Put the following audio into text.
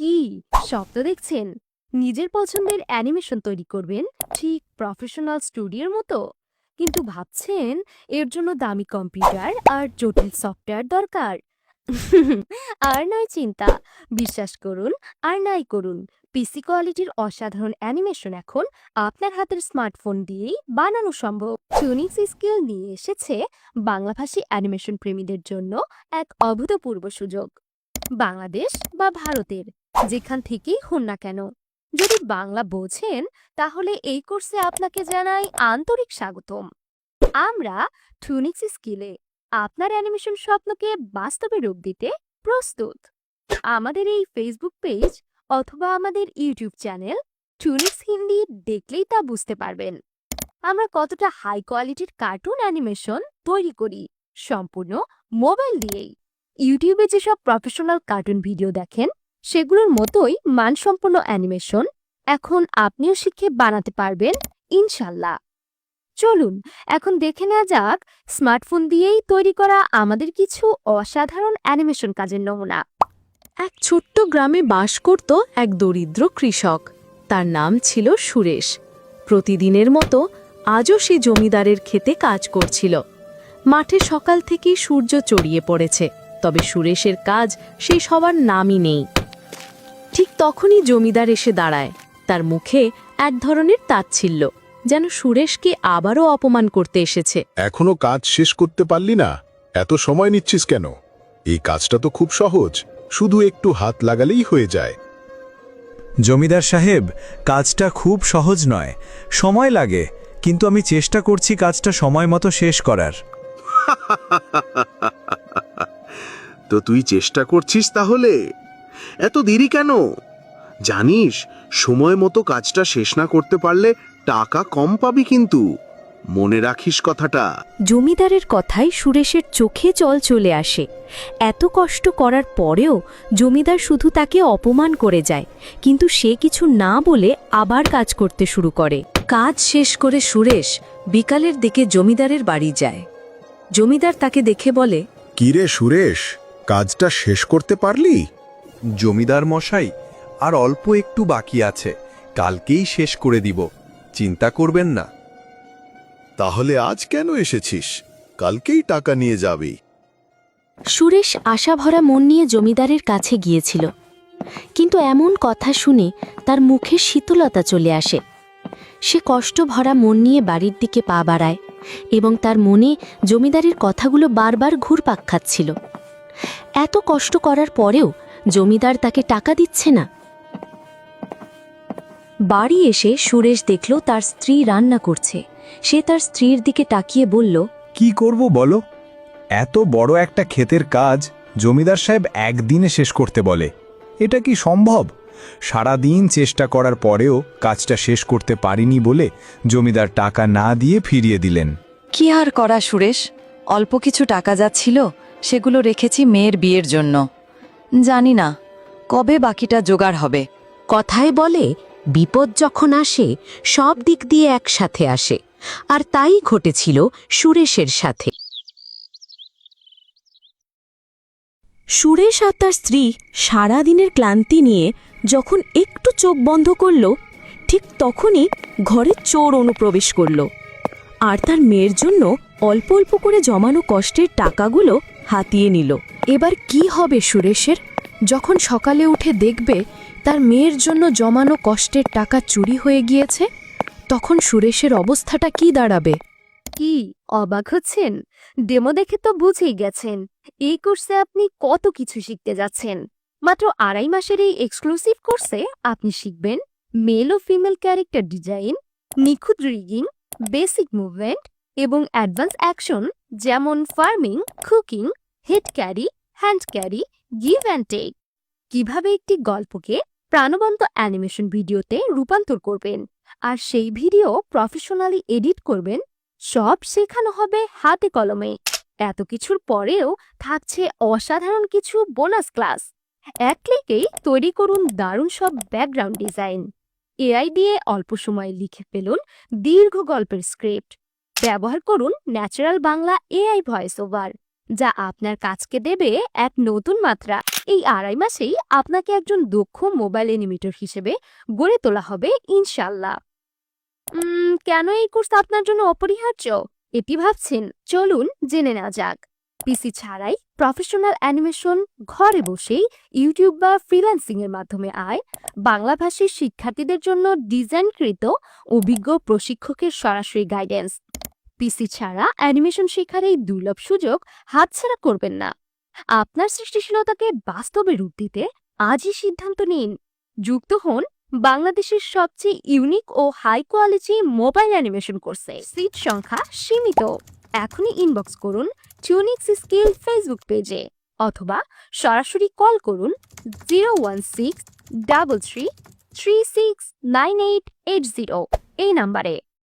কি? স্বপ্ন দেখছেন। নিজের পছন্দের অ্যানিমেশন তৈরি করবেন, ঠিক প্রফেশনাল স্টুডিওর মতো। কিন্তু ভাবছেন এর জন্য দামি কম্পিউটার আর জটিল সফটওয়্যার দরকার। আর নয় চিন্তা, বিশ্বাস করুন আর নাই করুন। পিসি কোয়ালিটির অসাধারণ অ্যানিমেশন এখন আপনার হাতের স্মার্টফোন দিয়েই বানানো সম্ভব। টুনিক্স স্কিল নিয়ে এসেছে বাংলাভাষী অ্যানিমেশন প্রেমীদের জন্য এক অভূতপূর্ব সুযোগ। বাংলাদেশ বা ভারতের যেখান থেকেই হন না কেন। যদি বাংলা বোঝেন, তাহলে এই কোর্সে আপনাকে জানাই আন্তরিক স্বাগতম। আমরা টুনিক্স স্কিলে আপনার অ্যানিমেশন স্বপ্নকে বাস্তবে রূপ দিতে প্রস্তুত। আমাদের এই ফেসবুক পেজ অথবা আমাদের ইউটিউব চ্যানেল টুনিক্স হিন্দি দেখলেই তা বুঝতে পারবেন। আমরা কতটা হাই কোয়ালিটির কার্টুন অ্যানিমেশন তৈরি করি সম্পূর্ণ মোবাইল দিয়েই। ইউটিউবে যেসব প্রফেশনাল কার্টুন ভিডিও দেখেন সেগুলোর মতোই মানসম্পন্ন অ্যানিমেশন এখন আপনিও শিখে বানাতে পারবেন, ইনশাল্লাহ। চলুন, এখন দেখে নেওয়া যাক, স্মার্টফোন দিয়েই তৈরি করা আমাদের কিছু অসাধারণ অ্যানিমেশন কাজের নমুনা। এক ছোট্ট গ্রামে বাস করত এক দরিদ্র কৃষক। তার নাম ছিল সুরেশ। প্রতিদিনের মতো আজও সে জমিদারের ক্ষেতে কাজ করছিল। মাঠে সকাল থেকেই সূর্য চড়িয়ে পড়েছে, তবে সুরেশের কাজ সেই সবার নামই নেই। তখনই জমিদার এসে দাঁড়ায়। তার মুখে এক ধরনের তাচ্ছিল্য যেন সুরেশকে আবারও অপমান করতে এসেছে। এখনও কাজ শেষ করতে পারলি না? এত সময় নিচ্ছিস কেন? এই কাজটা তো খুব সহজ শুধু একটু হাত লাগালেই হয়ে যায়। জমিদার সাহেব কাজটা খুব সহজ নয়। সময় লাগে কিন্তু আমি চেষ্টা করছি কাজটা সময় মতো শেষ করার। তো তুই চেষ্টা করছিস তাহলে? এত দেরি কেন? জানিস সময় মতো কাজটা শেষ না করতে পারলে টাকা কম পাবি কিন্তু। মনে রাখিস কথাটা। জমিদারের কথায় সুরেশের চোখে জল চলে আসে। এত কষ্ট করার পরেও জমিদার শুধু তাকে অপমান করে যায় কিন্তু সে কিছু না বলে আবার কাজ করতে শুরু করে। কাজ শেষ করে সুরেশ বিকালের দিকে জমিদারের বাড়ি যায়। জমিদার তাকে দেখে বলে কিরে সুরেশ কাজটা শেষ করতে পারলি? জমিদার মশাই আর অল্প একটু বাকি আছে। কালকেই শেষ করে দিব। চিন্তা করবেন না। তাহলে আজ কেন এসেছিস? কালকেই টাকা নিয়ে যাবি। সুরেশ আশাভরা মন নিয়ে জমিদারের কাছে গিয়েছিল। কিন্তু এমন কথা শুনে তার মুখে শীতলতা চলে আসে। সে কষ্ট ভরা মন নিয়ে বাড়ির দিকে পা বাড়ায় এবং তার মনে জমিদারের কথাগুলো বারবার ঘুরপাক খাচ্ছিল। এত কষ্ট করার পরেও জমিদার তাকে টাকা দিচ্ছে না। বাড়ি এসে সুরেশ দেখল তার স্ত্রী রান্না করছে। সে তার স্ত্রীর দিকে তাকিয়ে বলল কি করব বলো? এত বড় একটা ক্ষেতের কাজ জমিদার সাহেব একদিনে শেষ করতে বলে। এটা কি সম্ভব? সারাদিন চেষ্টা করার পরেও কাজটা শেষ করতে পারিনি বলে জমিদার টাকা না দিয়ে ফিরিয়ে দিলেন। কি আর করা সুরেশ? অল্প কিছু টাকা যাচ্ছিল সেগুলো রেখেছি মেয়ের বিয়ের জন্য। জানি না কবে বাকিটা জোগাড় হবে। কথায় বলে বিপদ যখন আসে, সব দিক দিয়ে একসাথে আসে। আর তাই ঘটেছিল সুরেশের সাথে। সুরেশ আর তার স্ত্রী সারাদিনের ক্লান্তি নিয়ে যখন একটু চোখ বন্ধ করল, ঠিক তখনই ঘরে চোর অনুপ্রবেশ করল। আর তার মেয়ের জন্য অল্প অল্প করে জমানো কষ্টের টাকাগুলো হাতিয়ে নিল। এবার কি হবে সুরেশের? যখন সকালে উঠে দেখবে তার মেয়ের জন্য জমানো কষ্টের টাকা চুরি হয়ে গিয়েছে? তখন সুরেশের অবস্থাটা কি দাঁড়াবে? কি, অবাক হচ্ছেন? ডেমো দেখে তো বুঝেই গেছেন। এই কোর্সে আপনি কত কিছু শিখতে যাচ্ছেন। মাত্র আড়াই মাসের এই এক্সক্লুসিভ কোর্সে আপনি শিখবেন মেল ও ফিমেল ক্যারেক্টার ডিজাইন নিখুঁত রিগিং বেসিক মুভমেন্ট এবং অ্যাডভান্স অ্যাকশন যেমন farming cooking head carry hand carry give and take কীভাবে একটি গল্পকে প্রাণবন্ত অ্যানিমেশন ভিডিওতে রূপান্তর করবেন। আর সেই ভিডিও প্রফেশনালি এডিট করবেন। সব শেখানো হবে হাতে কলমে। এত কিছুর পরেও থাকছে অসাধারণ কিছু বোনাস ক্লাস। এক ক্লিকেই তৈরি করুন দারুণ সব ব্যাকগ্রাউন্ড ডিজাইন। এআই দিয়ে অল্প সময়ে লিখে ফেলুন দীর্ঘ গল্পের স্ক্রিপ্ট। ব্যবহার করুন natural Bangla AI voice over যা আপনার কাজকে দেবে এক নতুন মাত্রা। এই আড়াই মাসেই আপনাকে একজন দক্ষ মোবাইল অ্যানিমেটর হিসেবে গড়ে তোলা হবে ইনশাল্লাহ কেন এই কোর্স আপনার জন্য অপরিহার্য? এটি ভাবছেন, চলুন জেনে নেওয়া যাক। পিসি ছাড়াই প্রফেশনাল অ্যানিমেশন ঘরে বসেই ইউটিউব বা ফ্রিল্যান্সিং এর মাধ্যমে আয়, বাংলা ভাষীর শিক্ষার্থীদের জন্য ডিজাইনকৃত অভিজ্ঞ প্রশিক্ষকের সরাসরি গাইডেন্স। পিসি ছাড়া অ্যানিমেশন শেখার এই দুর্লভ সুযোগ হাতছাড়া করবেন না। আপনার সৃষ্টিশীলতাকে বাস্তবে রূপ দিতে আজই সিদ্ধান্ত নিন। যুক্ত হন বাংলাদেশের সবচেয়ে ইউনিক ও হাই কোয়ালিটি মোবাইল অ্যানিমেশন কোর্সে সিট সংখ্যা সীমিত। এখনই ইনবক্স করুন টিউনিক্স স্কিল ফেসবুক পেজে অথবা সরাসরি কল করুন zero one six double three three six nine eight eight zero এই নাম্বারে